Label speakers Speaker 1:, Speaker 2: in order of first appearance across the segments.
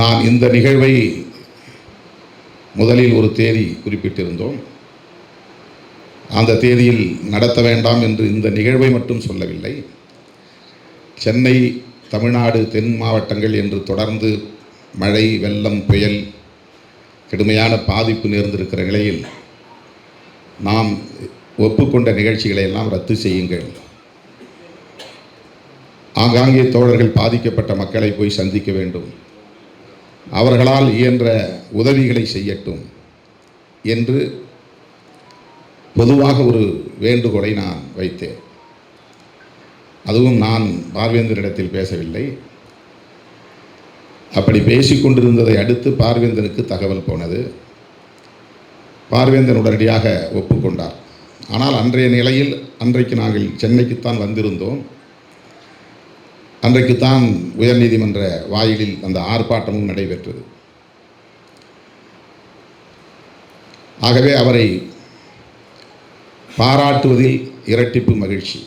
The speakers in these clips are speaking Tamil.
Speaker 1: நான் இந்த நிகழ்வை முதலில் ஒரு தேதி குறிப்பிட்டிருந்தோம். அந்த தேதியில் நடத்த வேண்டாம் என்று இந்த நிகழ்வை மட்டும் சொல்லவில்லை. சென்னை தமிழ்நாடு தென் மாவட்டங்கள் என்று தொடர்ந்து மழை வெள்ளம் புயல் கடுமையான பாதிப்பு நேர்ந்திருக்கிற நிலையில் நாம் ஒப்புக்கொண்ட நிகழ்ச்சிகளை எல்லாம் ரத்து செய்யுங்கள். ஆங்காங்கே தோழர்கள் பாதிக்கப்பட்ட மக்களை போய் சந்திக்க வேண்டும். அவர்களால் இயன்ற உதவிகளை செய்யட்டும் என்று பொதுவாக ஒரு வேண்டுகோளை நான் வைத்தேன். அதுவும் நான் பார்வேந்தரிடத்தில் பேசவில்லை. அப்படி பேசிக்கொண்டிருந்ததை அடுத்து பார்வேந்தனுக்கு தகவல் போனது. பார்வேந்தன் உடனடியாக ஒப்புக்கொண்டார் ஆனால் அன்றைய நிலையில் அன்றைக்கு நாங்கள் சென்னைக்குத்தான் வந்திருந்தோம். அன்றைக்குத்தான் உயர்நீதிமன்ற வாயிலில் அந்த ஆர்ப்பாட்டமும் நடைபெற்றது. ஆகவே அவரை பாராட்டுவதில் இரட்டிப்பு மகிழ்ச்சி.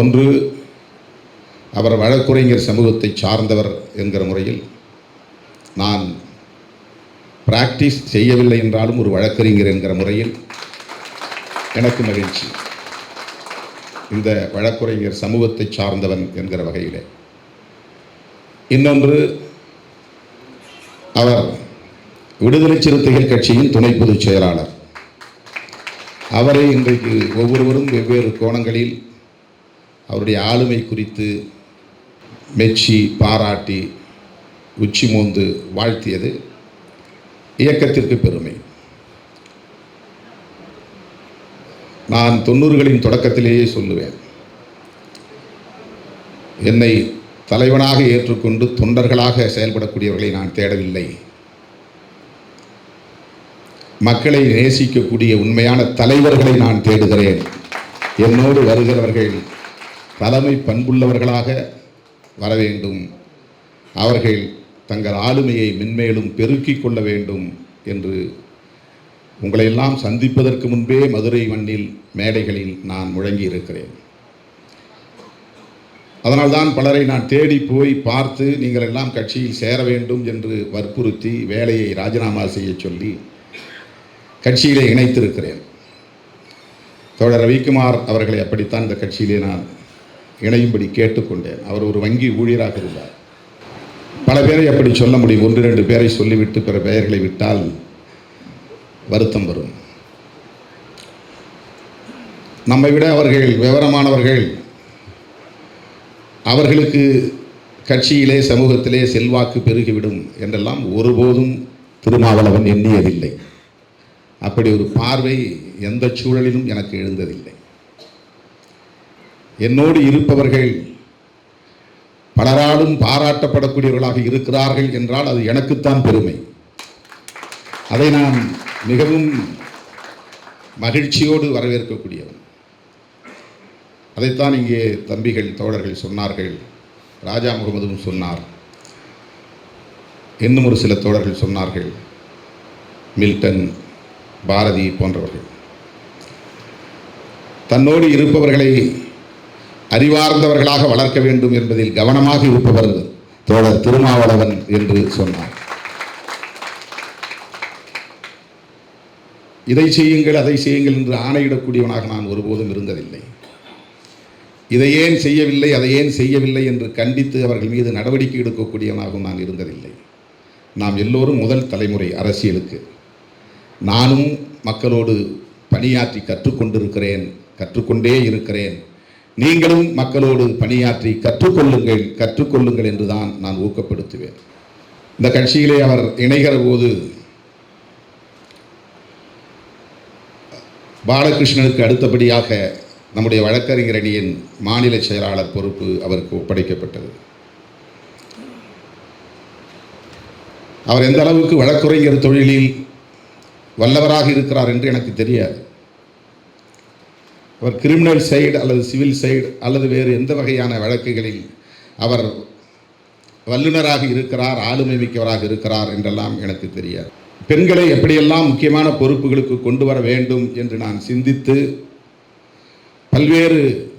Speaker 1: ஒன்று அவர் வழக்குரைஞர் சமூகத்தை சார்ந்தவர் என்கிற முறையில் நான் பிராக்டிஸ் செய்யவில்லை என்றாலும் ஒரு வழக்கறிஞர் என்கிற முறையில் எனக்கு மகிழ்ச்சி. இந்த வழக்குரைஞர் சமூகத்தை சார்ந்தவன் என்கிற வகையிலே. இன்னொன்று அவர் விடுதலை சிறுத்தைகள் கட்சியின் துணை பொதுச் செயலாளர். அவரை இன்றைக்கு ஒவ்வொருவரும் வெவ்வேறு கோணங்களில் அவருடைய ஆளுமை குறித்து மெச்சி பாராட்டி உச்சி மோந்து வாழ்த்தியது இயக்கத்திற்கு பெருமை. நான் தொண்ணூறுகளின் தொடக்கத்திலேயே சொல்லுவேன். என்னை தலைவனாக ஏற்றுக்கொண்டு தொண்டர்களாக செயல்படக்கூடியவர்களை நான் தேடவில்லை. மக்களை நேசிக்கக்கூடிய உண்மையான தலைவர்களை நான் தேடுகிறேன். என்னோடு வருகிறவர்கள் தலைமை பண்புள்ளவர்களாக வர வேண்டும். அவர்கள் தங்கள் ஆளுமையை மென்மேலும் பெருக்கிக் கொள்ள வேண்டும் என்று உங்களையெல்லாம் சந்திப்பதற்கு முன்பே மதுரை மண்ணில் மேடைகளில் நான் முழங்கி இருக்கிறேன் அதனால்தான் பலரை நான் தேடி போய் பார்த்து நீங்கள் எல்லாம் கட்சியில் சேர வேண்டும் என்று வற்புறுத்தி வேலையை ராஜினாமா செய்ய சொல்லி கட்சியிலே இணைத்திருக்கிறேன். தோழர் ரவிக்குமார் அவர்களை அப்படித்தான் இந்த கட்சியிலே நான் இணையும்படி கேட்டுக்கொண்டேன். அவர் ஒரு வங்கி ஊழியராக இருந்தார். பல பேரை அப்படி சொல்ல முடியும். ஒன்று ரெண்டு பேரை சொல்லிவிட்டு பிற பெயர்களை விட்டால் வருத்தம் வரும். நம்மை விட அவர்கள் விவரமானவர்கள். அவர்களுக்கு கட்சியிலே சமூகத்திலே செல்வாக்கு பெருகிவிடும் என்றெல்லாம் ஒருபோதும் திருமாவளவன் எண்ணியதில்லை. அப்படி ஒரு பார்வை எந்த சூழலிலும் எனக்கு எழுந்ததில்லை. என்னோடு இருப்பவர்கள் பலராலும் பாராட்டப்படக்கூடியவர்களாக இருக்கிறார்கள் என்றால் அது எனக்குத்தான் பெருமை. அதை நான் மிகவும் மகிழ்ச்சியோடு வரவேற்கக்கூடியவன். அதைத்தான் இங்கே தம்பிகள் தோழர்கள் சொன்னார்கள். ராஜா முகமதுவும் சொன்னார். இன்னும் ஒரு சில தோழர்கள் சொன்னார்கள். மில்டன் பாரதி போன்றவர்கள். தன்னோடு இருப்பவர்களை அறிவார்ந்தவர்களாக வளர்க்க வேண்டும் என்பதில் கவனமாக இருப்பவர் தோழர் திருமாவளவன் என்று சொன்னார். இதை செய்யுங்கள் அதை செய்யுங்கள் என்று ஆணையிடக்கூடியவனாக நான் ஒருபோதும் இருந்ததில்லை. இதை ஏன் செய்யவில்லை அதை ஏன் செய்யவில்லை என்று கண்டித்து அவர்கள் மீது நடவடிக்கை எடுக்கக்கூடியவனாகவும் நான் இருந்ததில்லை. நாம் எல்லோரும் முதல் தலைமுறை அரசியலுக்கு. நானும் மக்களோடு பணியாற்றி கற்றுக்கொண்டிருக்கிறேன் கற்றுக்கொண்டே இருக்கிறேன். நீங்களும் மக்களோடு பணியாற்றி கற்றுக்கொள்ளுங்கள் கற்றுக்கொள்ளுங்கள் என்று தான் நான் ஊக்கப்படுத்துவேன். இந்த கட்சியிலே அவர் இணைகிற போது பாலகிருஷ்ணனுக்கு அடுத்தபடியாக நம்முடைய வழக்கறிஞர் அணியின் மாநில செயலாளர் பொறுப்பு அவருக்கு ஒப்படைக்கப்பட்டது. அவர் எந்த அளவுக்கு வழக்குரைஞர் தொழிலில் வல்லவராக இருக்கிறார் என்று எனக்கு தெரியாது. அவர் கிரிமினல் சைடு அல்லது சிவில் சைடு அல்லது வேறு எந்த வகையான வழக்குகளில் அவர் வல்லுநராக இருக்கிறார் ஆளுமை மிக்கவராக இருக்கிறார் என்றெல்லாம் எனக்கு தெரியாது. பெண்களை எப்படியெல்லாம் முக்கியமான பொறுப்புகளுக்கு கொண்டு வர வேண்டும் என்று நான் சிந்தித்து பல்வேறு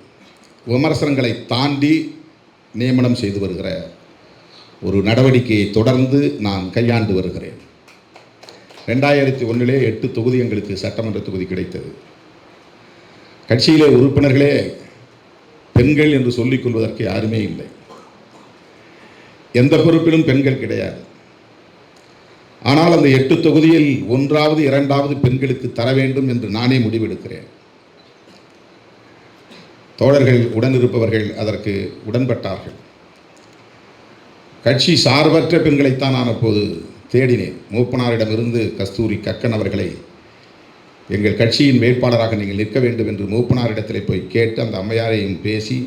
Speaker 1: விமர்சனங்களை தாண்டி நியமனம் செய்து வருகிற ஒரு நடவடிக்கையை தொடர்ந்து நான் கையாண்டு வருகிறேன். ரெண்டாயிரத்தி ஒன்றிலே எட்டு தொகுதி எங்களுக்கு சட்டமன்ற தொகுதி கிடைத்தது. கட்சியிலே உறுப்பினர்களே பெண்கள் என்று சொல்லிக் கொள்வதற்கு யாருமே இல்லை. எந்த பொறுப்பிலும் பெண்கள் கிடையாது. ஆனால் அந்த எட்டு தொகுதியில் ஒன்றாவது இரண்டாவது பெண்களுக்கு தர வேண்டும் என்று நானே முடிவெடுக்கிறேன். தோழர்கள் உடனிருப்பவர்கள் அதற்கு உடன்பட்டார்கள். கட்சி சார்பற்ற பெண்களைத்தான் நான் அப்போது தேடினேன். மூப்பனாரிடமிருந்து கஸ்தூரி கக்கன் அவர்களை எங்கள் கட்சியின் வேட்பாளராக நீங்கள் நிற்க வேண்டும் என்று மூப்பனாரிடத்தில் போய் கேட்டு அந்த அம்மையாரையும் பேசி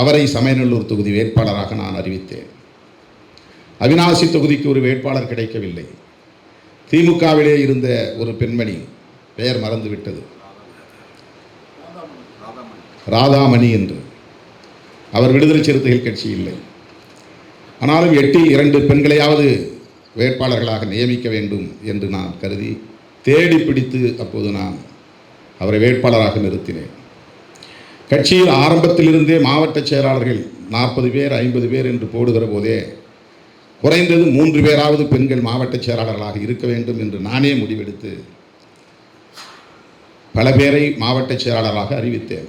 Speaker 1: அவரை சமயநல்லூர் தொகுதி வேட்பாளராக நான் அறிவித்தேன். அவினாசி தொகுதிக்கு ஒரு வேட்பாளர் கிடைக்கவில்லை. திமுகவிலே இருந்த ஒரு பெண்மணி பெயர் மறந்துவிட்டது. ராதாமணி என்று. அவர் விடுதலை சிறுத்தைகள் கட்சி இல்லை. ஆனாலும் எட்டில் இரண்டு பெண்களையாவது வேட்பாளர்களாக நியமிக்க வேண்டும் என்று நான் கருதி தேடி பிடித்து அப்போது நான் அவரை வேட்பாளராக நிறுத்தினேன். கட்சியில் ஆரம்பத்திலிருந்தே மாவட்ட செயலாளர்கள் நாற்பது பேர் ஐம்பது பேர் என்று போடுகிற போதே குறைந்தது மூன்று பேராவது பெண்கள் மாவட்ட செயலாளர்களாக இருக்க வேண்டும் என்று நானே முடிவெடுத்து பல பேரை மாவட்ட செயலாளராக அறிவித்தேன்.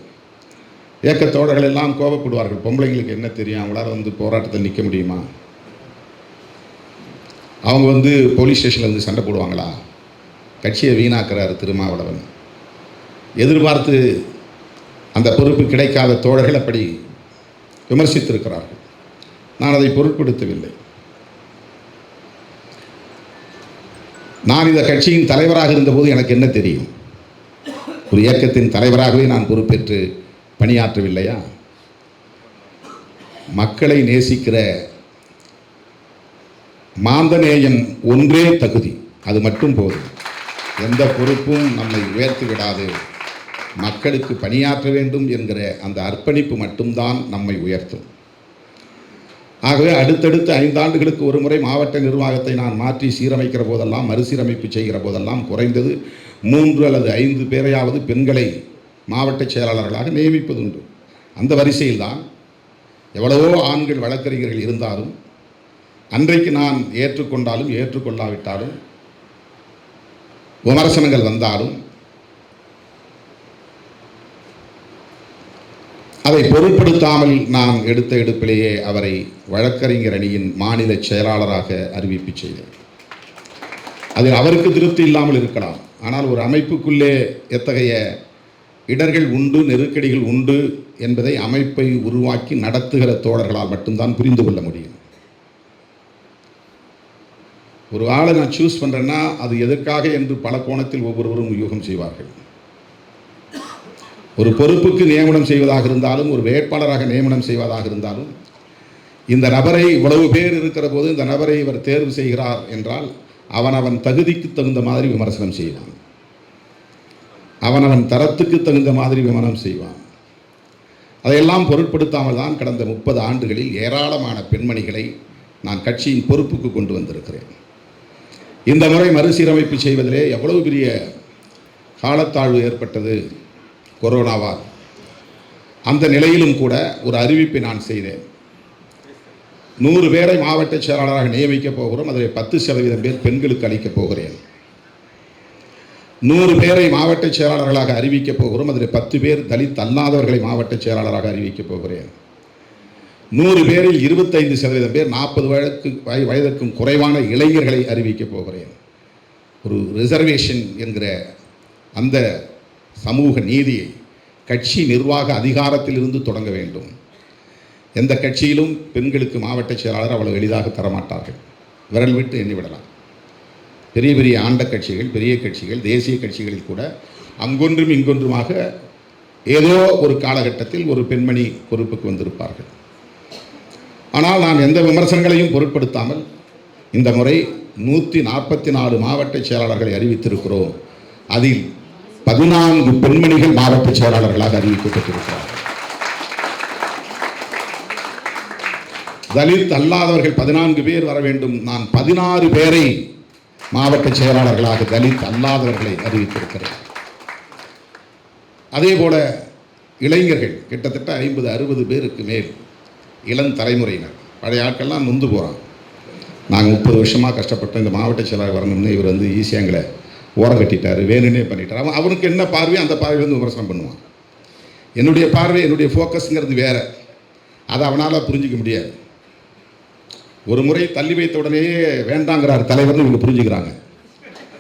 Speaker 1: இயக்கத் தோழர்கள் எல்லாம் கோபப்படுவார்கள். பொம்பளைங்களுக்கு என்ன தெரியும்? அவங்களால வந்து போராட்டத்தில் நிற்க முடியுமா? அவங்க வந்து போலீஸ் ஸ்டேஷனில் வந்து சண்டை போடுவாங்களா? கட்சியை வீணாக்குறாரு திருமாவளவன். எதிர்பார்த்து அந்த பொறுப்பு கிடைக்காத தோழர்கள் அப்படி விமர்சித்திருக்கிறார்கள். நான் அதை பொருட்படுத்தவில்லை. நான் இந்த கட்சியின் தலைவராக இருந்தபோது எனக்கு என்ன தெரியும்? ஒரு இயக்கத்தின் தலைவராகவே நான் பொறுப்பேற்று பணியாற்றவில்லையா? மக்களை நேசிக்கிற மாந்தநேயம் ஒன்றே தகுதி. அது மட்டும் போதும். எந்த பொறுப்பும் நம்மை உயர்த்தி விடாது. மக்களுக்கு பணியாற்ற வேண்டும் என்கிற அந்த அர்ப்பணிப்பு மட்டும்தான் நம்மை உயர்த்தும். ஆகவே அடுத்தடுத்த ஐந்தாண்டுகளுக்கு ஒரு முறை மாவட்ட நிர்வாகத்தை நான் மாற்றி சீரமைக்கிற போதெல்லாம் மறுசீரமைப்பு செய்கிற போதெல்லாம் குறைந்தது மூன்று அல்லது ஐந்து பேரையாவது பெண்களை மாவட்ட செயலாளர்களாக நியமிப்பதுண்டு. அந்த வரிசையில்தான் எவ்வளவோ ஆண்கள் வழக்கறிஞர்கள் இருந்தாலும் அன்றைக்கு நான் ஏற்றுக்கொண்டாலும் ஏற்றுக்கொள்ளாவிட்டாலும் விமர்சனங்கள் வந்தாலும் அதை பொருட்படுத்தாமல் நான் எடுத்த எடுப்பிலேயே அவரை வழக்கறிஞர் அணியின் மாநில செயலாளராக அறிவிப்பு செய்தேன். அதில் அவருக்கு திருப்தி இல்லாமல் இருக்கலாம். ஆனால் ஒரு அமைப்புக்குள்ளே எத்தகைய இடர்கள் உண்டு நெருக்கடிகள் உண்டு என்பதை அமைப்பை உருவாக்கி நடத்துகிற தோழர்களால் மட்டும்தான் புரிந்து கொள்ள முடியும். ஒரு ஆளை நான் சூஸ் பண்ணுறேன்னா அது எதற்காக என்று பல கோணத்தில் ஒவ்வொருவரும் யூகம் செய்வார்கள். ஒரு பொறுப்புக்கு நியமனம் செய்வதாக இருந்தாலும் ஒரு வேட்பாளராக நியமனம் செய்வதாக இருந்தாலும் இந்த நபரை இவ்வளவு பேர் இருக்கிற போது இந்த நபரை இவர் தேர்வு செய்கிறார் என்றால் அவன் அவன் தகுதிக்கு தகுந்த மாதிரி விமர்சனம் செய்வான். அவன் அவன் தரத்துக்கு தகுந்த மாதிரி விமர்சனம் செய்வான். அதையெல்லாம் பொருட்படுத்தாமல் தான் கடந்த முப்பது ஆண்டுகளில் ஏராளமான பெண்மணிகளை நான் கட்சியின் பொறுப்புக்கு கொண்டு வந்திருக்கிறேன். இந்த முறை மறுசீரமைப்பு செய்வதிலே எவ்வளவு பெரிய காலத்தாழ்வு ஏற்பட்டது கொரோனாவால். அந்த நிலையிலும் கூட ஒரு அறிவிப்பை நான் செய்தேன். நூறு பேரை மாவட்ட செயலாளராக நியமிக்கப் போகிறோம். அதில் பத்து சதவீதம் பேர் பெண்களுக்கு அளிக்கப் போகிறேன். நூறு பேரை மாவட்ட செயலாளர்களாக அறிவிக்கப் போகிறோம். அதில் பத்து பேர் தலித் அல்லாதவர்களை மாவட்ட செயலாளராக அறிவிக்கப் போகிறேன். நூறு பேரில் இருபத்தைந்து சதவீதம் பேர் நாற்பது வயதுக்கு வயதுக்கும் குறைவான இளைஞர்களை அறிவிக்கப் போகிறேன். ஒரு ரிசர்வேஷன் என்கிற அந்த சமூக நீதியை கட்சி நிர்வாக அதிகாரத்திலிருந்து தொடங்க வேண்டும். எந்த கட்சியிலும் பெண்களுக்கு மாவட்ட செயலாளர் அவ்வளவு எளிதாக தரமாட்டார்கள். விரல் விட்டு எண்ணிவிடலாம் பெரிய பெரிய ஆண்ட கட்சிகள் பெரிய கட்சிகள் தேசிய கட்சிகளில் கூட அங்கொன்றும் இங்கொன்றுமாக ஏதோ ஒரு காலகட்டத்தில் ஒரு பெண்மணி பொறுப்புக்கு வந்திருப்பார்கள். ஆனால் நான் எந்த விமர்சனங்களையும் பொருட்படுத்தாமல் இந்த முறை நூற்றி நாற்பத்தி நாலு மாவட்ட செயலாளர்களை அறிவித்திருக்கிறோம். அதில் பதினான்கு பெண்மணிகள் மாவட்ட செயலாளர்களாக அறிவிக்கப்பட்டிருக்கிறார் தலித் அல்லாதவர்கள் பதினான்கு பேர் வர வேண்டும். நான் பதினாறு பேரை மாவட்ட செயலாளர்களாக தலித் அல்லாதவர்களை அறிவித்திருக்கிறேன். அதே போல இளைஞர்கள் கிட்டத்தட்ட ஐம்பது அறுபது பேருக்கு மேல் இளம் தலைமுறையினர். பழைய ஆட்கள்லாம் நொந்து போகிறான் நாங்கள் முப்பது வருஷமாக கஷ்டப்பட்டோம் இந்த மாவட்ட செயலாளர் வரணும்னு இவர் வந்து ஈஸியாக எங்களை ஓரம் கட்டிட்டார் வேணுன்னே பண்ணிட்டார். அவன் அவனுக்கு என்ன பார்வையோ அந்த பார்வையிலேருந்து வந்து விமர்சனம் பண்ணுவான். என்னுடைய பார்வை என்னுடைய ஃபோக்கஸுங்கிறது வேறு. அதை அவனால் புரிஞ்சிக்க முடியாது. ஒரு முறை தள்ளி வைத்த உடனேயே வேண்டாங்கிறார் தலைவர்னு இவங்க புரிஞ்சுக்கிறாங்க.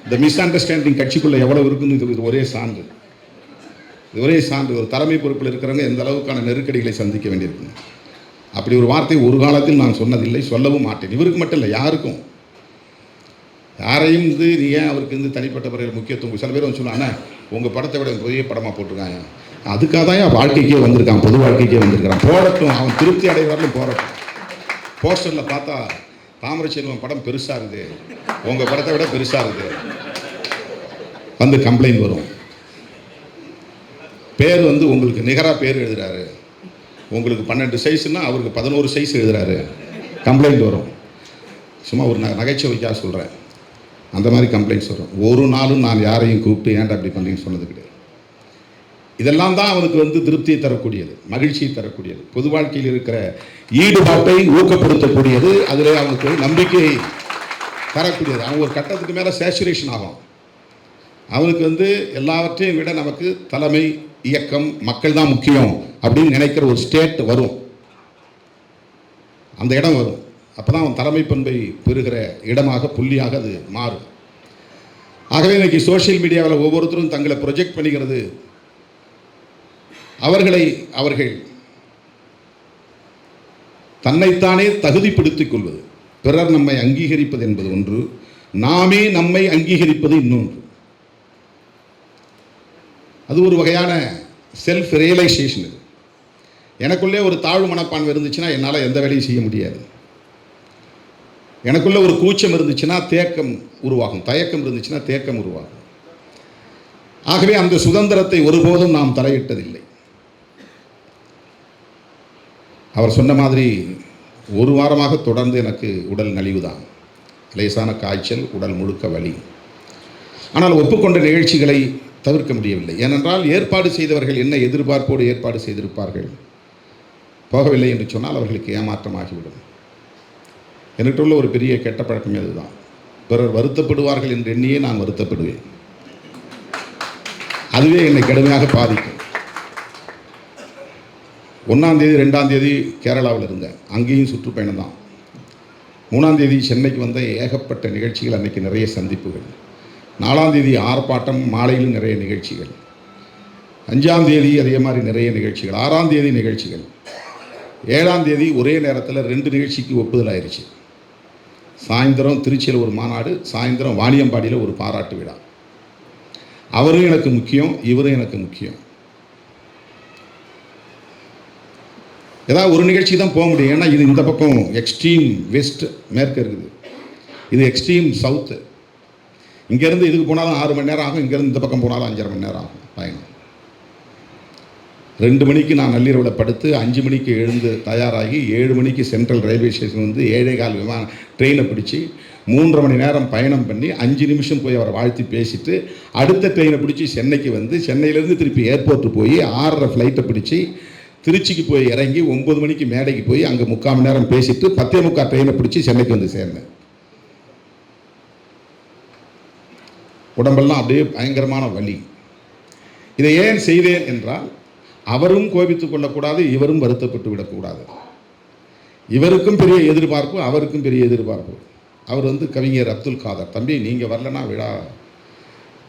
Speaker 1: இந்த மிஸ் அண்டர்ஸ்டாண்டிங் கட்சிக்குள்ளே எவ்வளோ இருக்குன்னு இது ஒரே சான்று. இது ஒரே சான்று. ஒரு தலைமை பொறுப்பில் இருக்கிறவங்க எந்த அளவுக்கான நெருக்கடிகளை சந்திக்க வேண்டியிருக்குங்க அப்படி ஒரு வார்த்தை ஒரு காலத்தில் நான் சொன்னதில்லை சொல்லவும் மாட்டேன். இவருக்கு மட்டும் இல்லை யாருக்கும். யாரையும் வந்து நீ ஏன் அவருக்கு வந்து தனிப்பட்ட முறையில் முக்கியத்துவம் சில பேர் வந்து சொன்னாங்க உங்கள் படத்தை விட பெரிய படமாக போட்டிருக்காங்க. அதுக்காக தான் என் வாழ்க்கைக்கே வந்திருக்கான் பொது வாழ்க்கைக்கே வந்திருக்கிறான். போடட்டும் அவன் திருப்தி அடைவாரிலும் போடட்டும். போஸ்டரில் பார்த்தா தாமரை செல்வம் படம் பெருசாக இருக்குது. உங்கள் படத்தை விட பெருசாக இருக்குது. வந்து கம்ப்ளைண்ட் வரும். பேர் வந்து உங்களுக்கு நிகராக பேர் எழுதுறாரு. உங்களுக்கு பன்னெண்டு சைஸ்னால் அவருக்கு பதினோரு சைஸ் எழுதுறாரு. கம்ப்ளைண்ட் வரும். சும்மா ஒரு ந நகைச்சுவைக்காக சொல்கிறேன் அந்த மாதிரி கம்ப்ளைண்ட்ஸ் வரும். ஒரு நாளும் நான் யாரையும் கூப்பிட்டு ஏன்டா அப்படி பண்ணீங்கன்னு சொன்னது கிடையாது. இதெல்லாம் தான் அவனுக்கு வந்து திருப்தியை தரக்கூடியது மகிழ்ச்சியை தரக்கூடியது. பொது வாழ்க்கையில் இருக்கிற ஈடுபாட்டை ஊக்கப்படுத்தக்கூடியது அதில் அவனுக்கு ஒரு நம்பிக்கையை தரக்கூடியது. அவன் ஒரு கட்டத்துக்கு மேலே சேச்சுரேஷன் ஆகும் அவனுக்கு வந்து எல்லாவற்றையும் விட நமக்கு தலைமை இயக்கம் மக்கள் தான் முக்கியம் அப்படின்னு நினைக்கிற ஒரு ஸ்டேட் வரும். அந்த இடம் வரும். அப்போ தான் அவன் தலைமை பண்பை பெறுகிற இடமாக புள்ளியாக அது மாறும். ஆகவே இன்றைக்கி சோஷியல் மீடியாவில் ஒவ்வொருத்தரும் தங்களை ப்ரொஜெக்ட் பண்ணிக்கிறது அவர்களை அவர்கள் தன்னைத்தானே தகுதிப்படுத்திக் கொள்வது. பிறர் நம்மை அங்கீகரிப்பது என்பது ஒன்று. நாமே நம்மை அங்கீகரிப்பது இன்னொன்று. அது ஒரு வகையான செல்ஃப் ரியலைசேஷன் இது. எனக்குள்ளே ஒரு தாழ்வு மனப்பான்மை இருந்துச்சுன்னா என்னால் எந்த வேலையும் செய்ய முடியாது. எனக்குள்ள ஒரு கூச்சம் இருந்துச்சுன்னா தேக்கம் உருவாகும். தயக்கம் இருந்துச்சுன்னா தேக்கம் உருவாகும். ஆகவே அந்த சுதந்திரத்தை ஒருபோதும் நாம் தலையிட்டதில்லை. அவர் சொன்ன மாதிரி ஒரு வாரமாக தொடர்ந்து எனக்கு உடல் நலிவு தான் லேசான காய்ச்சல் உடல் முழுக்க வலி. ஆனால் ஒப்புக்கொண்ட நிகழ்ச்சிகளை தவிர்க்க முடியவில்லை. ஏனென்றால் ஏற்பாடு செய்தவர்கள் என்ன எதிர்பார்ப்போடு ஏற்பாடு செய்திருப்பார்கள்? போகவில்லை என்று சொன்னால் அவர்களுக்கு ஏமாற்றமாகிவிடும். என்கிட்ட உள்ள ஒரு பெரிய கெட்ட பழக்கமே அதுதான் பிறர் வருத்தப்படுவார்கள் என்று எண்ணியே நான் வருத்தப்படுவேன். அதுவே என்னை கடுமையாக பாதிக்கும். ஒன்றாம் தேதி ரெண்டாம் தேதி கேரளாவில் இருந்தேன். அங்கேயும் சுற்றுப்பயணம் தான். மூணாம் தேதி சென்னைக்கு வந்த ஏகப்பட்ட நிகழ்ச்சிகள் அன்னைக்கு நிறைய சந்திப்புகள். நாலாம் தேதி ஆர்ப்பாட்டம் மாலையிலும் நிறைய நிகழ்ச்சிகள். அஞ்சாம் தேதி அதே மாதிரி நிறைய நிகழ்ச்சிகள். ஆறாம் தேதி நிகழ்ச்சிகள். ஏழாம் தேதி ஒரே நேரத்தில் ரெண்டு நிகழ்ச்சிக்கு ஒப்புதல் ஆயிடுச்சு சாயந்தரம் திருச்சியில் ஒரு மாநாடு சாயந்தரம் வாணியம்பாடியில் ஒரு பாராட்டு விழா. அவரும் எனக்கு முக்கியம் இவரும் எனக்கு முக்கியம். ஏதாவது ஒரு நிகழ்ச்சி தான் போக முடியும். ஏன்னா இது இந்த பக்கம் எக்ஸ்ட்ரீம் வெஸ்ட் மேற்கு இருக்குது. இது எக்ஸ்ட்ரீம் சவுத்து இங்கேருந்து இதுக்கு போனாலும் ஆறு மணி நேரம் ஆகும் இங்கேருந்து இந்த பக்கம் போனாலும் அஞ்சரை மணி நேரம் ஆகும் பயணம். ரெண்டு மணிக்கு நான் நள்ளிரவில் படுத்து அஞ்சு மணிக்கு எழுந்து தயாராகி ஏழு மணிக்கு சென்ட்ரல் ரயில்வே ஸ்டேஷன் வந்து ஏழே கால் விமான ட்ரெயினை பிடிச்சி மூன்றரை மணி நேரம் பயணம் பண்ணி அஞ்சு நிமிஷம் போய் அவரை வாழ்த்தி பேசிட்டு அடுத்த ட்ரெயினை பிடிச்சி சென்னைக்கு வந்து சென்னையிலேருந்து திருப்பி ஏர்போர்ட்டு போய் ஆறரை ஃப்ளைட்டை பிடிச்சி திருச்சிக்கு போய் இறங்கி ஒம்பது மணிக்கு மேடைக்கு போய் அங்கே முக்கால் மணி நேரம் பேசிட்டு பத்தே முக்கால் ட்ரெயினை பிடிச்சி சென்னைக்கு வந்து சேர்ந்தேன். உடம்பெல்லாம் அப்படியே பயங்கரமான வலி. இதை ஏன் செய்தேன் என்றால் அவரும் கோபித்துக் கொள்ளக்கூடாது இவரும் வருத்தப்பட்டு விடக்கூடாது. இவருக்கும் பெரிய எதிர்பார்ப்பு அவருக்கும் பெரிய எதிர்பார்ப்பு. அவர் வந்து கவிஞர் அப்துல் காதர். தம்பி நீங்கள் வரலன்னா விழா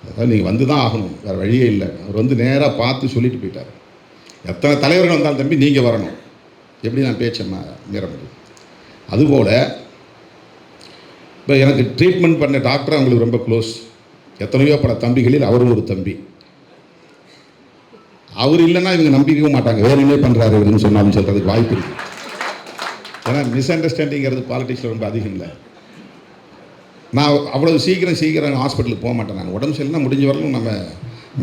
Speaker 1: அதாவது நீங்கள் வந்து தான் ஆகணும். வேறு வழியே இல்லை. அவர் வந்து நேராக பார்த்து சொல்லிட்டு போயிட்டார். எத்தனை தலைவர்கள் வந்தாலும் தம்பி நீங்கள் வரணும். எப்படி நான் பேச்ச மீற முடியும்? அதுபோல் இப்போ எனக்கு ட்ரீட்மெண்ட் பண்ண டாக்டர் அவங்களுக்கு ரொம்ப க்ளோஸ் எத்தனையோ பல தம்பிகளில் அவரும் ஒரு தம்பி. அவர் இல்லைன்னா இவங்க நம்பிக்கவும் மாட்டாங்க. வேறு என்ன பண்ணுறாரு இவருன்னு சொன்னாலும் சொல்கிறதுக்கு வாய்ப்பு இருக்குது ஆனால் மிஸ் அண்டர்ஸ்டாண்டிங்கிறது பாலிட்டிக்ஸில் ரொம்ப அதிகம் இல்லை. நான் அவ்வளோ சீக்கிரம் சீக்கிரம் ஹாஸ்பிட்டலுக்கு போக மாட்டேன் நான். உடம்பு சரியில்லைனா முடிஞ்ச வரலும் நம்ம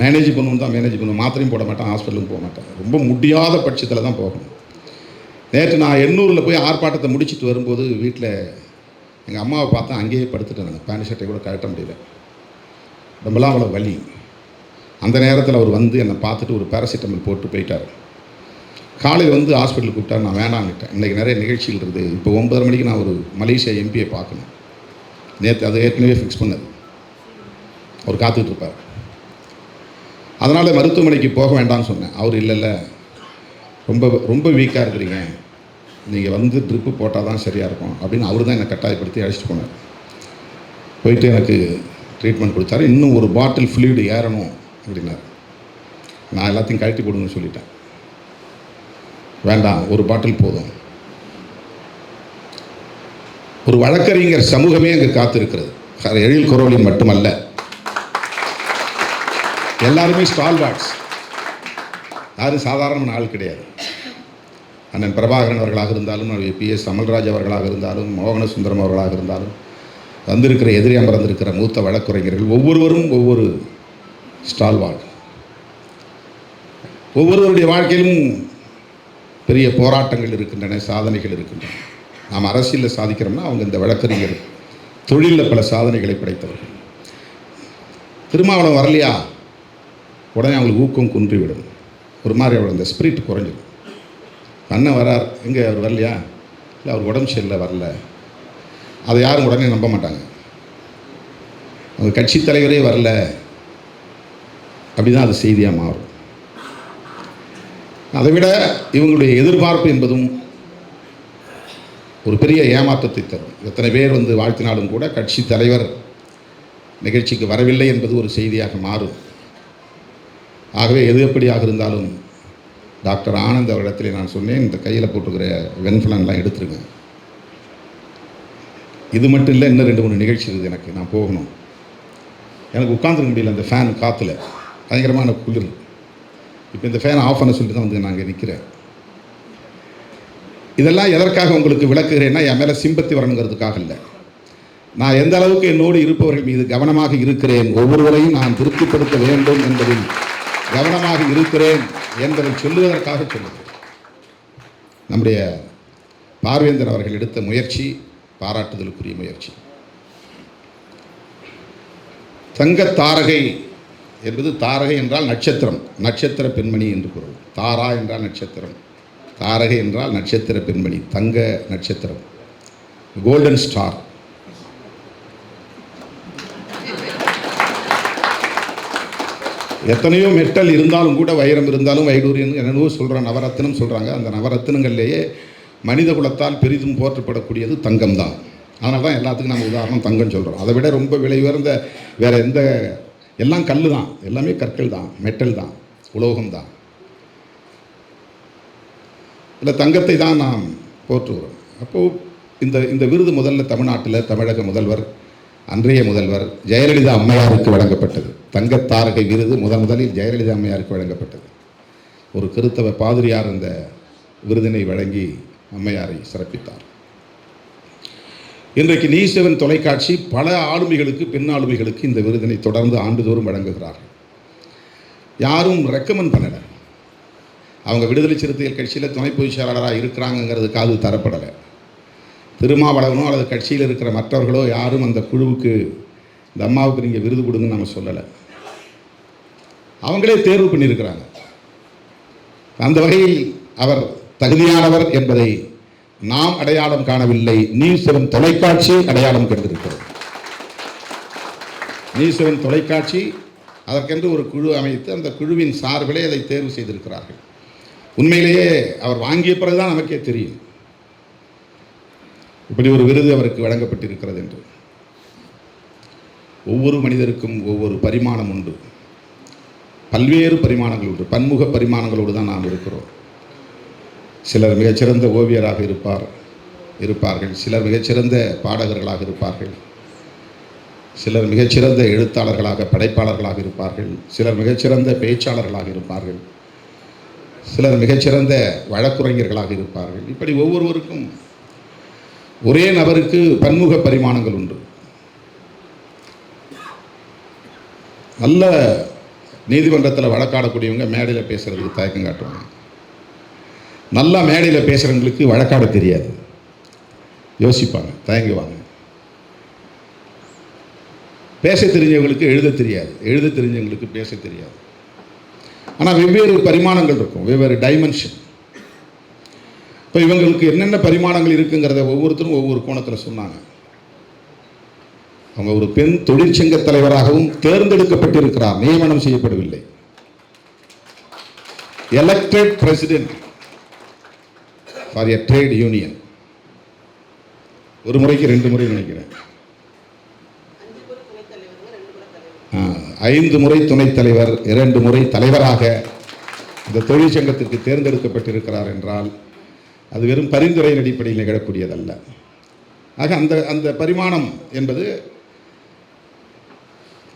Speaker 1: மேனேஜ் பண்ணணும் தான் மேனேஜ் பண்ணுவோம். மாத்திரையும் போட மாட்டேன் ஹாஸ்பிட்டலுக்கு போக மாட்டேன். ரொம்ப முடியாத பட்சத்தில் தான் போகணும். நேற்று நான் எண்ணூரில் போய் ஆர்ப்பாட்டத்தை முடிச்சுட்டு வரும்போது வீட்டில் எங்கள் அம்மாவை பார்த்தா அங்கேயே படுத்துட்டேன் நான். பேண்ட் ஷர்ட்டை கூட கழட்ட முடியல. ரொம்பலாம் அவ்வளோ வலி. அந்த நேரத்தில் அவர் வந்து என்னை பார்த்துட்டு ஒரு பேராசிட்டமல் போட்டு போயிட்டார். காலையில் வந்து ஹாஸ்பிட்டலுக்கு கூப்பிட்டா நான் வேணான்னுட்டேன் இன்றைக்கி நிறைய நிகழ்ச்சிகள் இருக்குது. இப்போ ஒன்பதரை மணிக்கு நான் ஒரு மலேசியா எம்பியை பார்க்கணும். நேற்று அதை ஏற்கனவே ஃபிக்ஸ் பண்ணது. அவர் காத்துக்கிட்டு இருப்பார். அதனால் மருத்துவமனைக்கு போக வேண்டாம்னு சொன்னேன். அவர் இல்லைல்ல ரொம்ப ரொம்ப வீக்காக இருக்கிறீங்க. நீங்கள் வந்து ட்ரிப்பு போட்டால் தான் சரியாக இருக்கும் அப்படின்னு அவர் தான் என்னை கட்டாயப்படுத்தி அழைச்சிட்டு போனார். போயிட்டு எனக்கு ட்ரீட்மெண்ட் கொடுத்தாரு. இன்னும் ஒரு பாட்டில் ஃப்ளூயிடு ஏறணும் அப்படின்னாரு. நான் எல்லாத்தையும் கழட்டி போடுங்கன்னு சொல்லிட்டேன். வேண்டாம் ஒரு பாட்டில் போதும். ஒரு வழக்கறிஞர் சமூகமே அங்கே காத்திருக்கிறது. எழில் குரோலின் மட்டுமல்ல. எல்லாருமே ஸ்டால் வாட்ஸ் யாரும் சாதாரண ஆள் கிடையாது. அண்ணன் பிரபாகரன் அவர்களாக இருந்தாலும் பி. எஸ். அமல்ராஜ் அவர்களாக இருந்தாலும் மோகன சுந்தரம் அவர்களாக இருந்தாலும் வந்திருக்கிற எதிரி அமர்ந்திருக்கிற மூத்த வழக்குரைஞர்கள் ஒவ்வொருவரும் ஒவ்வொரு ஸ்டால் வாட் ஒவ்வொருவருடைய வாழ்க்கையிலும் பெரிய போராட்டங்கள் இருக்கின்றன சாதனைகள் இருக்கின்றன. நாம் அரசியலில் சாதிக்கிறோம்னா அவங்க இந்த வழக்கறிஞர் தொழிலில் பல சாதனைகளை படைத்தவர்கள். திருமாவளம் வரலையா? உடனே அவங்களுக்கு ஊக்கம் குன்றிவிடும். ஒரு மாதிரி அவள் அந்த ஸ்பிரிட் குறைஞ்சிடும். அண்ணன் வரார் எங்கே அவர் வரலையா? இல்லை அவர் உடம்பு சரியில்லை வரல. அதை யாரும் உடனே நம்ப மாட்டாங்க. அவங்க கட்சி தலைவரே வரல. அப்படி தான் அது செய்தியாக மாறும். அதை விட இவங்களுடைய எதிர்பார்ப்பு என்பதும் ஒரு பெரிய ஏமாற்றத்தை தரும். எத்தனை பேர் வந்து வாழ்த்தினாலும் கூட கட்சி தலைவர் நிகழ்ச்சிக்கு வரவில்லை என்பது ஒரு செய்தியாக மாறும். ஆகவே எது எப்படியாக இருந்தாலும் டாக்டர் ஆனந்த் அவரிடத்தில் நான் சொன்னேன் இந்த கையில் போட்டுக்கிற வெண்ஃபலன்லாம் எடுத்துருங்க. இது மட்டும் இல்லை இன்னும் ரெண்டு மூணு நிகழ்ச்சி இருக்குது எனக்கு. நான் போகணும். எனக்கு உட்காந்துருக்க முடியல அந்த ஃபேன் காற்றுல பயங்கரமான குளிர். இப்போ இந்த ஃபேனை ஆஃப் பண்ண சொல்லிட்டு தான் வந்து நான் இங்கே நிற்கிறேன் இதெல்லாம் எதற்காக உங்களுக்கு விளக்குகிறேன்னா என் மேலே சிம்பத்தி வரணுங்கிறதுக்காக இல்லை. நான் எந்த அளவுக்கு என்னோடு இருப்பவர்கள் மீது கவனமாக இருக்கிறேன் ஒவ்வொருவரையும் நான் திருப்திப்படுத்த வேண்டும் என்பதில் கவனமாக இருக்கிறேன் என்பதை சொல்லுவதற்காக சொல்லுகிறேன். நம்முடைய பார்வேந்தர் அவர்கள் எடுத்த முயற்சி பாராட்டுதலுக்குரிய முயற்சி. தங்க தாரகை என்பது தாரகை என்றால் நட்சத்திரம் நட்சத்திர பெண்மணி என்று பொருள். தாரா என்றால் நட்சத்திரம் தாரகை என்றால் நட்சத்திர பெண்மணி தங்க நட்சத்திரம். கோல்டன் ஸ்டார் எத்தனையோ மெட்டல் இருந்தாலும் கூட வைரம் இருந்தாலும் வைடூரியன் என்னென்னவோ சொல்கிற நவரத்தினம் சொல்கிறாங்க அந்த நவரத்தினங்கள்லேயே மனித குலத்தால் பெரிதும் போற்றப்படக்கூடியது தங்கம் தான் அதனால தான் எல்லாத்துக்கும் நம்ம உதாரணம் தங்கம் சொல்கிறோம் அதை விட ரொம்ப விலை உயர்ந்த வேறு எந்த எல்லாம் கல் தான் எல்லாமே கற்கள் தான் மெட்டல் தான் உலோகம் தான் இல்லை தங்கத்தை தான் நாம் போற்றுகிறோம் அப்போது இந்த இந்த விருது முதல்ல தமிழ்நாட்டில் தமிழக முதல்வர் அன்றைய முதல்வர் ஜெயலலிதா அம்மையாருக்கு வழங்கப்பட்டது. தங்கத்தாரகை விருது முதன் முதலில் ஜெயலலிதா அம்மையாருக்கு வழங்கப்பட்டது. ஒரு கிறித்தவ பாதிரியார் இந்த விருதினை வழங்கி அம்மையாரை சிறப்பித்தார். இன்றைக்கு நீசவன் தொலைக்காட்சி பல ஆளுமைகளுக்கு பெண் ஆளுமைகளுக்கு இந்த விருதினை தொடர்ந்து ஆண்டுதோறும் வழங்குகிறார்கள் யாரும் ரெக்கமெண்ட் பண்ணலை. அவங்க விடுதலை சிறுத்தைகள் கட்சியில் துணை பொதுச் செயலாளராக இருக்கிறாங்கங்கிறதுக்கு அது தரப்படலை. திருமாவளவனோ அல்லது கட்சியில் இருக்கிற மற்றவர்களோ யாரும் அந்த குழுவுக்கு இந்த அம்மாவுக்கு நீங்கள் விருது கொடுங்கன்னு நம்ம சொல்லலை. அவங்களே தேர்வு பண்ணியிருக்கிறாங்க. அந்த வகையில் அவர் தகுதியானவர் என்பதை நாம் அடையாளம் காணவில்லை. நியூஸ் செவன் தொலைக்காட்சி அடையாளம் கண்டிருக்கிறது நியூஸ் தொலைக்காட்சி அதற்கென்று ஒரு குழு அமைத்து அந்த குழுவின் சார்பிலே அதை தேர்வு செய்திருக்கிறார்கள். உண்மையிலேயே அவர் வாங்கிய பிறகுதான் நமக்கே தெரியும். இப்படி ஒரு விருது அவருக்கு வழங்கப்பட்டிருக்கிறது என்று. ஒவ்வொரு மனிதருக்கும் ஒவ்வொரு பரிமாணம் உண்டு. பல்வேறு பரிமாணங்கள் உண்டு. பன்முக பரிமாணங்களோடு தான் நாம் இருக்கிறோம். சிலர் மிகச்சிறந்த ஓவியராக இருப்பார் இருப்பார்கள். சிலர் மிகச்சிறந்த பாடகர்களாக இருப்பார்கள். சிலர் மிகச்சிறந்த எழுத்தாளர்களாக படைப்பாளர்களாக இருப்பார்கள். சிலர் மிகச்சிறந்த பேச்சாளர்களாக இருப்பார்கள். சிலர் மிகச்சிறந்த வழக்குரைஞர்களாக இருப்பார்கள். இப்படி ஒவ்வொருவருக்கும் ஒரே நபருக்கு பன்முக பரிமாணங்கள் உண்டு. நல்ல நீதிமன்றத்தில் வழக்காடக்கூடியவங்க மேடையில் பேசுகிறதுக்கு தயக்கம் காட்டுவாங்க. நல்லா மேடையில் பேசுகிறவங்களுக்கு வழக்காட தெரியாது. யோசிப்பாங்க தயங்குவாங்க. பேச தெரிஞ்சவங்களுக்கு எழுத தெரியாது. எழுத தெரிஞ்சவங்களுக்கு பேச தெரியாது. ஆனால் வெவ்வேறு பரிமாணங்கள் இருக்கும். வெவ்வேறு டைமென்ஷன் இப்போ இவங்களுக்கு என்னென்ன பரிமாணங்கள் இருக்குங்கிறத ஒவ்வொருத்தரும் ஒவ்வொரு கோணத்தில் சொன்னாங்க. அவங்க ஒரு பெண் தொழிற்சங்க தலைவராகவும் தேர்ந்தெடுக்கப்பட்டிருக்கிறார். நியமனம் செய்யப்படவில்லை. Elected president for a trade union ஒரு முறைக்கு ரெண்டு முறை நினைக்கிறேன். ஐந்து முறை துணைத் தலைவர் இரண்டு முறை தலைவராக இந்த தொழிற்சங்கத்திற்கு தேர்ந்தெடுக்கப்பட்டிருக்கிறார் என்றால் அது வெறும் பரிந்துரையின் அடிப்படையில் நிகழக்கூடியதல்ல. ஆக அந்த அந்த பரிமாணம் என்பது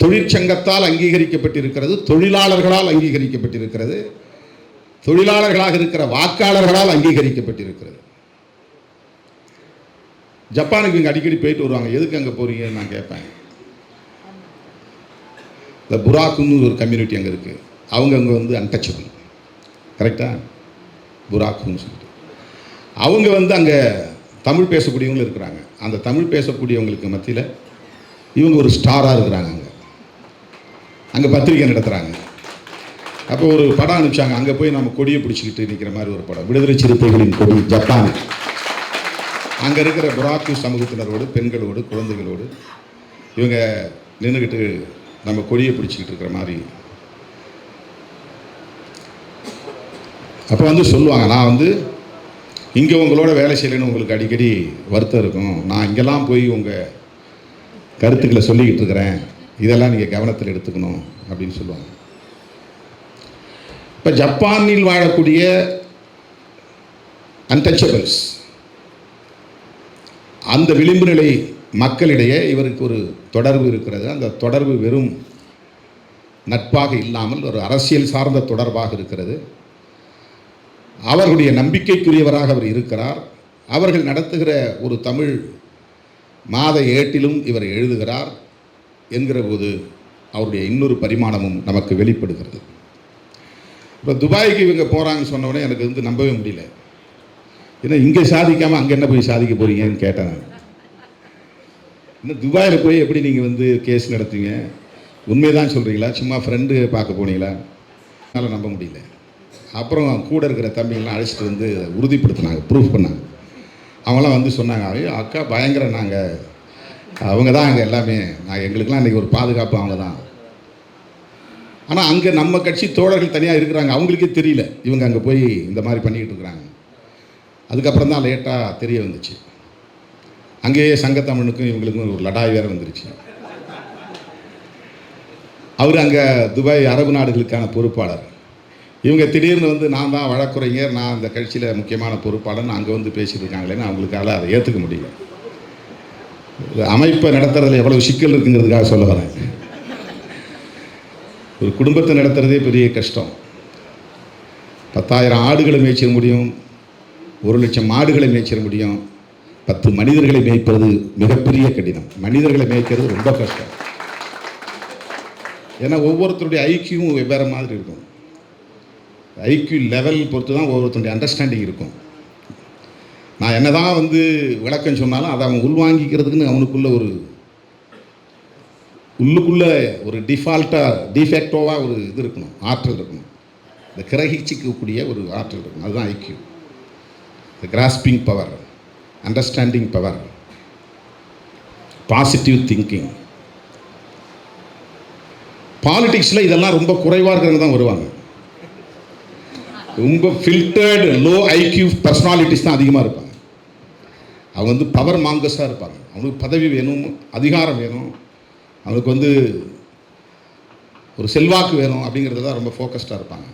Speaker 1: தொழிற்சங்கத்தால் அங்கீகரிக்கப்பட்டிருக்கிறது தொழிலாளர்களால் அங்கீகரிக்கப்பட்டிருக்கிறது. தொழிலாளர்களாக இருக்கிற வாக்காளர்களால் அங்கீகரிக்கப்பட்டிருக்கிறது. ஜப்பானுக்கு இங்கே அடிக்கடி போயிட்டு வருவாங்க. எதுக்கு அங்கே போறீங்கன்னு நான் கேட்பேன். இந்த புராக்குன்னு ஒரு கம்யூனிட்டி அங்கே இருக்குது அவங்க அங்கே வந்து அன்டச்சபிள் கரெக்டாக புராக்குன்னு சொல்லிட்டு. அவங்க வந்து அங்கே தமிழ் பேசக்கூடியவங்களும் இருக்கிறாங்க. அந்த தமிழ் பேசக்கூடியவங்களுக்கு மத்தியில் இவங்க ஒரு ஸ்டாராக இருக்கிறாங்க அங்கே. அங்கே பத்திரிக்கை நடத்துகிறாங்க அப்போ ஒரு படம் அனுப்பிச்சாங்க. அங்கே போய் நம்ம கொடியை பிடிச்சிக்கிட்டு நிற்கிற மாதிரி ஒரு படம். விடுதலை சிறுத்தைகளின் கொடி ஜப்பான். அங்கே இருக்கிற புராக்கு சமூகத்தினரோடு பெண்களோடு குழந்தைகளோடு இவங்க நின்றுக்கிட்டு நம்ம கொடியை பிடிச்சிக்கிட்டு இருக்கிற மாதிரி. அப்போ வந்து சொல்லுவாங்க நான் வந்து இங்கே உங்களோட வேலை செய்யலைன்னு உங்களுக்கு அடிக்கடி வருத்தம் இருக்கும். நான் இங்கெல்லாம் போய் உங்கள் கருத்துக்களை சொல்லிக்கிட்டு இருக்கிறேன். இதெல்லாம் நீங்கள் கவனத்தில் எடுத்துக்கணும். அப்படின்னு சொல்லுவாங்க. இப்போ ஜப்பானில் வாழக்கூடிய அன்டச்சபிள்ஸ் அந்த விளிம்பு நிலை மக்களிடையே இவருக்கு ஒரு தொடர்பு இருக்கிறது. அந்த தொடர்பு வெறும் நட்பாக இல்லாமல் ஒரு அரசியல் சார்ந்த தொடர்பாக இருக்கிறது. அவர்களுடைய நம்பிக்கைக்குரியவராக அவர் இருக்கிறார். அவர்கள் நடத்துகிற ஒரு தமிழ் மாத ஏட்டிலும் இவர் எழுதுகிறார் என்கிற போது அவருடைய இன்னொரு பரிமாணமும் நமக்கு வெளிப்படுகிறது. இப்போ துபாய்க்கு இவங்க போகிறாங்கன்னு சொன்ன எனக்கு வந்து நம்பவே முடியல. ஏன்னா இங்கே சாதிக்காமல் அங்கே என்ன போய் சாதிக்க போகிறீங்கன்னு கேட்டேன் நான். இன்னும் துபாயில் போய் எப்படி நீங்கள் வந்து கேஸ் நடத்துவீங்க? உண்மைதான் சொல்கிறீங்களா சும்மா ஃப்ரெண்டு பார்க்க போனீங்களா? என்னால் நம்ப முடியல. அப்புறம் கூட இருக்கிற தம்பிங்களாம் அழைச்சிட்டு வந்து உறுதிப்படுத்தினாங்க ப்ரூஃப் பண்ணாங்க. அவங்களாம் வந்து சொன்னாங்க அக்கா பயங்கர நாங்கள் அவங்க தான் அங்கே எல்லாமே. நாங்கள் எங்களுக்கெல்லாம் இன்றைக்கி ஒரு பாதுகாப்பு அவங்க தான் ஆனால் அங்கே நம்ம கட்சி தோழர்கள் தனியாக இருக்கிறாங்க. அவங்களுக்கே தெரியல. இவங்க அங்கே போய் இந்த மாதிரி பண்ணிக்கிட்டு இருக்கிறாங்க. அதுக்கப்புறம் தான் லேட்டாக தெரிய வந்துச்சு. அங்கேயே சங்கத்தமிழுக்கும் இவங்களுக்கும் ஒரு லடாய் வேறு வந்துருச்சு. அவர் அங்கே துபாய் அரபு நாடுகளுக்கான பொறுப்பாளர். இவங்க திடீர்னு வந்து நான் தான் வழக்குரைஞர். நான் அந்த கட்சியில் முக்கியமான பொறுப்பாளர்னு அங்கே வந்து பேசிட்டு இருக்காங்களேன்னு அவங்களுக்கால அதை ஏற்றுக்க முடியல. அமைப்பை நடத்துறதுல எவ்வளவு சிக்கல் இருக்குங்கிறதுக்காக சொல்ல வரேன். ஒரு குடும்பத்தை நடத்துகிறதே பெரிய கஷ்டம். பத்தாயிரம் ஆடுகளை மேய்ச்சிட முடியும் ஒரு லட்சம் ஆடுகளை மேய்ச்சிட முடியும். பத்து மனிதர்களை மேய்ப்பது மிகப்பெரிய கடினம். மனிதர்களை மேய்க்கிறது ரொம்ப கஷ்டம். ஏன்னா ஒவ்வொருத்தருடைய ஐக்கியமும் வெவ்வேறு மாதிரி இருக்கும். ஐக்கியூ லெவல் பொறுத்து தான் ஒவ்வொருத்தருடைய அண்டர்ஸ்டாண்டிங் இருக்கும். நான் என்னதான் வந்து விளக்கம் சொன்னாலும் அதை அவன் உள்வாங்கிக்கிறதுக்குன்னு அவனுக்குள்ள ஒரு உள்ளுக்குள்ளே ஒரு டிஃபால்ட்டாக டிஃபெக்டோவாக ஒரு இது இருக்கணும் ஆற்றல் இருக்கணும். இந்த கிரகிச்சிக்கக்கூடிய ஒரு ஆற்றல் இருக்கணும். அதுதான் ஐக்கியூ இந்த grasping power understanding power positive thinking பாலிடிக்ஸில் இதெல்லாம் ரொம்ப குறைவாக இருக்கிறவங்க தான் வருவாங்க. ரொம்ப ஃபில்டர்டு லோ ஐக்யூ பர்சனாலிட்டிஸ் தான் அதிகமாக இருப்பாங்க. அவங்க வந்து பவர் மாங்கஸாக இருப்பாங்க. அவனுக்கு பதவி வேணும் அதிகாரம் வேணும். அவனுக்கு வந்து ஒரு செல்வாக்கு வேணும் அப்படிங்கிறது தான் ரொம்ப ஃபோக்கஸ்டாக இருப்பாங்க.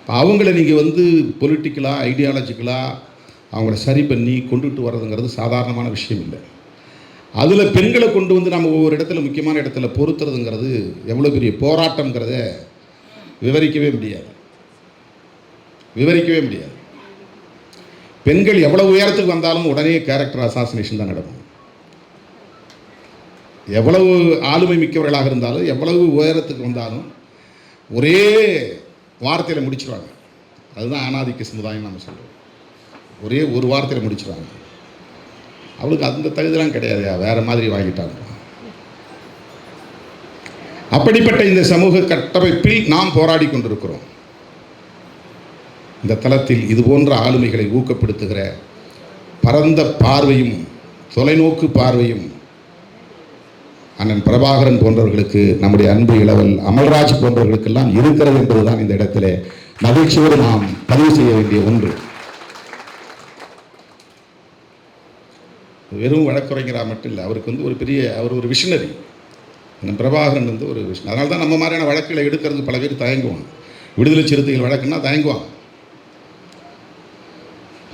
Speaker 1: இப்போ அவங்கள நீங்கள் வந்து பொலிட்டிக்கலாக ஐடியாலஜிக்கலாக அவங்கள சரி பண்ணி கொண்டுட்டு வர்றதுங்கிறது சாதாரணமான விஷயம் இல்லை. அதில் பெண்களை கொண்டு வந்து நம்ம ஒவ்வொரு இடத்துல முக்கியமான இடத்துல பொருத்துறதுங்கிறது எவ்வளோ பெரிய போராட்டங்கிறத விவரிக்கவே முடியாது. விவரிக்கவே முடியாது. பெண்கள் எவ்வளோ உயரத்துக்கு வந்தாலும் உடனே கேரக்டர் அசாசினேஷன் தான் நடக்கும். எவ்வளவு ஆளுமை மிக்கவர்களாக இருந்தாலும் எவ்வளவு உயரத்துக்கு வந்தாலும் ஒரே வார்த்தையில் முடிச்சிருவாங்க. அதுதான் ஆணாதிக்க சமுதாயம் நம்ம சொல்கிறோம் ஒரே ஒரு வார்த்தையில் முடிச்சிருவாங்க. அவளுக்கு அந்த தகுதிலாம் கிடையாது வேறு மாதிரி வாங்கிட்டாங்க. அப்படிப்பட்ட இந்த சமூக கட்டமைப்பில் நாம் போராடி கொண்டிருக்கிறோம். இந்த தளத்தில் இது போன்ற ஆளுமைகளை ஊக்கப்படுத்துகிற பரந்த பார்வையும் தொலைநோக்கு பார்வையும் அண்ணன் பிரபாகரன் போன்றவர்களுக்கு நம்முடைய அன்பு இளவல் அமல்ராஜ் போன்றவர்களுக்கெல்லாம் இருக்கிறது என்பதுதான் இந்த இடத்துல மகிழ்ச்சியோடு நாம் பதிவு செய்ய வேண்டிய ஒன்று. வெறும் வழக்குரைஞரா மட்டும் இல்லை அவருக்கு வந்து ஒரு பெரிய அவர் ஒரு விஷனரி அண்ணன் பிரபாகரன் வந்து ஒரு விஷன் அதனால தான் நம்ம மாதிரியான வழக்குகளை எடுக்கிறது பல பேர் தயங்குவாங்க. விடுதலை சிறுத்தைகள் வழக்குன்னா தயங்குவாங்க.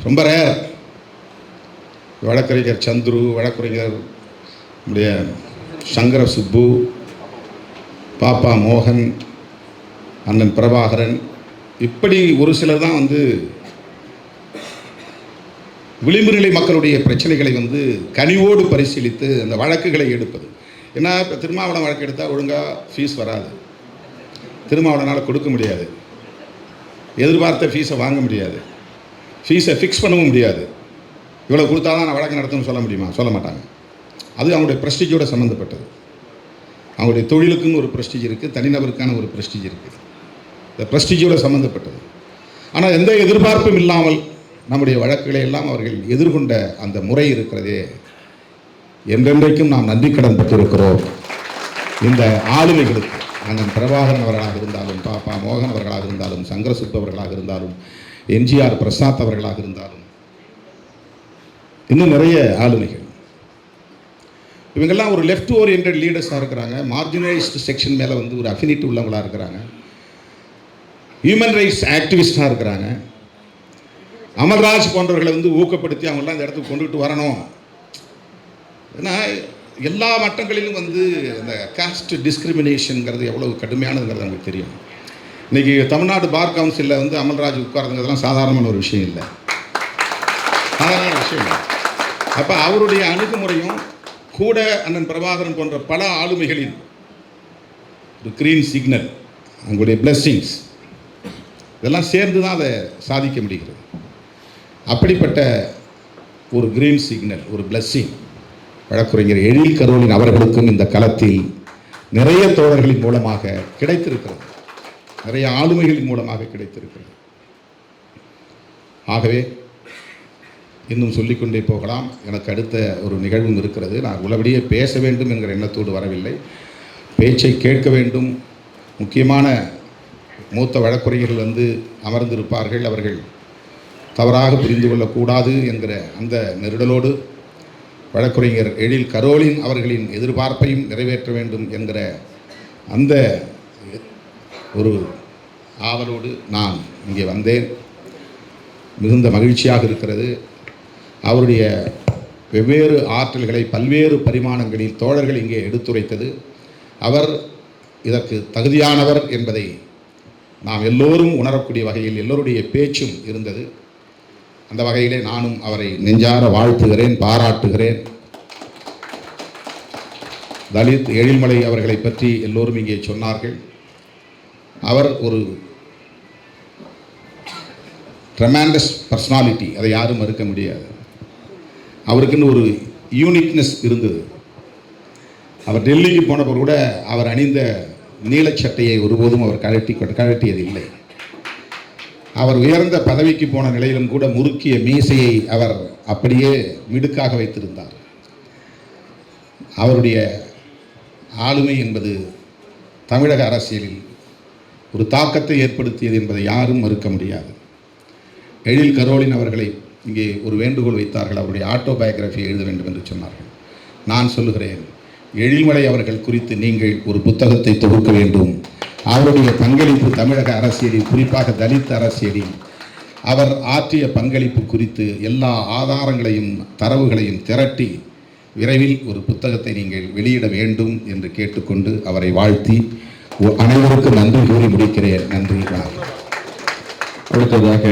Speaker 1: ரொம்ப ரேர் வழக்கறிஞர் சந்துரு வழக்கறிஞர் நம்முடைய சங்கர சுப்பு பாப்பா மோகன் அண்ணன் பிரபாகரன் இப்படி ஒரு சிலர் தான் வந்து விளிம்பு நிலை மக்களுடைய பிரச்சனைகளை வந்து கனிவோடு பரிசீலித்து அந்த வழக்குகளை எடுப்பது. ஏன்னா இப்போ திருமாவளம் வழக்கு எடுத்தால் ஒழுங்காக ஃபீஸ் வராது. திருமாவளனால் கொடுக்க முடியாது. எதிர்பார்த்த ஃபீஸை வாங்க முடியாது. ஃபீஸை ஃபிக்ஸ் பண்ணவும் முடியாது. இவ்வளோ கொடுத்தா தான் நான் வழக்கு நடத்தணும்னு சொல்ல முடியுமா? சொல்ல மாட்டாங்க. அது அவங்களுடைய ப்ரெஸ்டீஜோட சம்மந்தப்பட்டது அவங்களுடைய தொழிலுக்குன்னு ஒரு ப்ரெஸ்டீஜ் இருக்குது தனிநபருக்கான ஒரு ப்ரெஸ்டீஜ் இருக்குது இந்த ப்ரெஸ்டீஜோட சம்மந்தப்பட்டது ஆனால் எந்த எதிர்பார்ப்பும் இல்லாமல் நம்முடைய வழக்குகளை எல்லாம் அவர்கள் எதிர்கொண்ட அந்த முறை இருக்கிறதே. என்றென்றைக்கும் நாம் நன்றி கடன் பெற்றிருக்கிறோம். இந்த ஆளுமைகளுக்கு அண்ணன் பிரபாகரன் அவர்களாக இருந்தாலும் பாப்பா மோகன் அவர்களாக இருந்தாலும் சங்கரசுப்பு அவர்களாக இருந்தாலும் எம்ஜிஆர் பிரசாத் அவர்களாக இருந்தாலும் இன்னும் நிறைய ஆளுமைகள். இவங்கெல்லாம் ஒரு லெஃப்ட் ஓரியன்ட் லீடர்ஸாக இருக்கிறாங்க. மார்ஜினலைஸ்டு செக்ஷன் மேலே வந்து ஒரு அஃபினிட்டி உள்ளவங்களாக இருக்கிறாங்க. ஹியூமன் ரைட்ஸ் ஆக்டிவிஸ்டாக இருக்கிறாங்க. அமர்ராஜ் போன்றவர்களை வந்து ஊக்கப்படுத்தி அவங்கெல்லாம் இந்த இடத்துக்கு கொண்டுகிட்டு வரணும். ஏன்னா எல்லா மட்டங்களிலும் வந்து அந்த காஸ்ட் டிஸ்கிரிமினேஷனுங்கிறது எவ்வளோ கடுமையானதுங்கிறது நமக்கு தெரியும். இன்றைக்கி தமிழ்நாடு பார் கவுன்சிலில் வந்து அமல்ராஜ் உட்கார்றதுங்கிறதுலாம் சாதாரணமான ஒரு விஷயம் இல்லை. சாதாரண விஷயம் இல்லை. அப்போ அவருடைய அணுகுமுறையும் கூட அண்ணன் பிரபாகரன் போன்ற பல ஆளுமைகளின் ஒரு க்ரீன் சிக்னல் அவங்களுடைய பிளஸ்ஸிங்ஸ் இதெல்லாம் சேர்ந்து தான் அதை சாதிக்க முடிகிறது. அப்படிப்பட்ட ஒரு கிரீன் சிக்னல் ஒரு பிளஸ்ஸிங் வழக்குரைஞர் எழில் கரோலின் அவர்களுக்கும் இந்த களத்தில் நிறைய தோழர்களின் மூலமாக கிடைத்திருக்கிறது. நிறைய ஆளுமைகளின் மூலமாக கிடைத்திருக்கிறது. ஆகவே இன்னும் சொல்லிக்கொண்டே போகலாம். எனக்கு அடுத்த ஒரு நிகழ்வும் இருக்கிறது. நான் உள்ளபடியே பேச வேண்டும் என்கிற எண்ணத்தோடு வரவில்லை. பேச்சை கேட்க வேண்டும். முக்கியமான மூத்த வழக்குரைஞர்கள் வந்து அமர்ந்திருப்பார்கள். அவர்கள் தவறாக புரிந்து கொள்ளக்கூடாது என்கிற அந்த நெருடலோடு வழக்குரைஞர் எழில் கரோலின் அவர்களின் எதிர்பார்ப்பையும் நிறைவேற்ற வேண்டும் என்கிற அந்த ஒரு ஆவலோடு நான் இங்கே வந்தேன். மிகுந்த மகிழ்ச்சியாக இருக்கிறது. அவருடைய வெவ்வேறு ஆற்றல்களை பல்வேறு பரிமாணங்களில் தோழர்கள் இங்கே எடுத்துரைத்தது. அவர் இதற்கு தகுதியானவர் என்பதை நாம் எல்லோரும் உணரக்கூடிய வகையில் எல்லோருடைய பேச்சும் இருந்தது. அந்த வகையிலே நானும் அவரை நெஞ்சார வாழ்த்துகிறேன் பாராட்டுகிறேன். தலித் எழில்மலை அவர்களை பற்றி எல்லோரும் இங்கே சொன்னார்கள். அவர் ஒரு ட்ரெமாண்டஸ் பர்சனாலிட்டி அதை யாரும் மறுக்க முடியாது. அவருக்குன்னு ஒரு யூனிக்னஸ் இருந்தது. அவர் டெல்லிக்கு போனப்போ கூட அவர் அணிந்த நீலச்சட்டையை ஒருபோதும் அவர் கழட்டி கழட்டியது இல்லை அவர் உயர்ந்த பதவிக்கு போன நிலையிலும் கூட முறுக்கிய மீசையை அவர் அப்படியே மிடுக்காக வைத்திருந்தார். அவருடைய ஆளுமை என்பது தமிழக அரசியலில் ஒரு தாக்கத்தை ஏற்படுத்தியது என்பதை யாரும் மறுக்க முடியாது. எழில் கரோலின் அவர்களை இங்கே ஒரு வேண்டுகோள் வைத்தார்கள் அவருடைய ஆட்டோபயோகிராஃபி எழுத வேண்டும் என்று சொன்னார்கள். நான் சொல்லுகிறேன் எழில்மலை அவர்கள் குறித்து நீங்கள் ஒரு புத்தகத்தை தொகுக்க வேண்டும். அவருடைய பங்களிப்பு தமிழக அரசியலில் குறிப்பாக தலித் அரசியலில் அவர் ஆற்றிய பங்களிப்பு குறித்து எல்லா ஆதாரங்களையும் தரவுகளையும் திரட்டி விரைவில் ஒரு புத்தகத்தை நீங்கள் வெளியிட வேண்டும் என்று கேட்டுக்கொண்டு அவரை வாழ்த்தி அனைவருக்கும் நன்றி கூறி முடிக்கிறேன். நன்றி
Speaker 2: அடுத்ததாக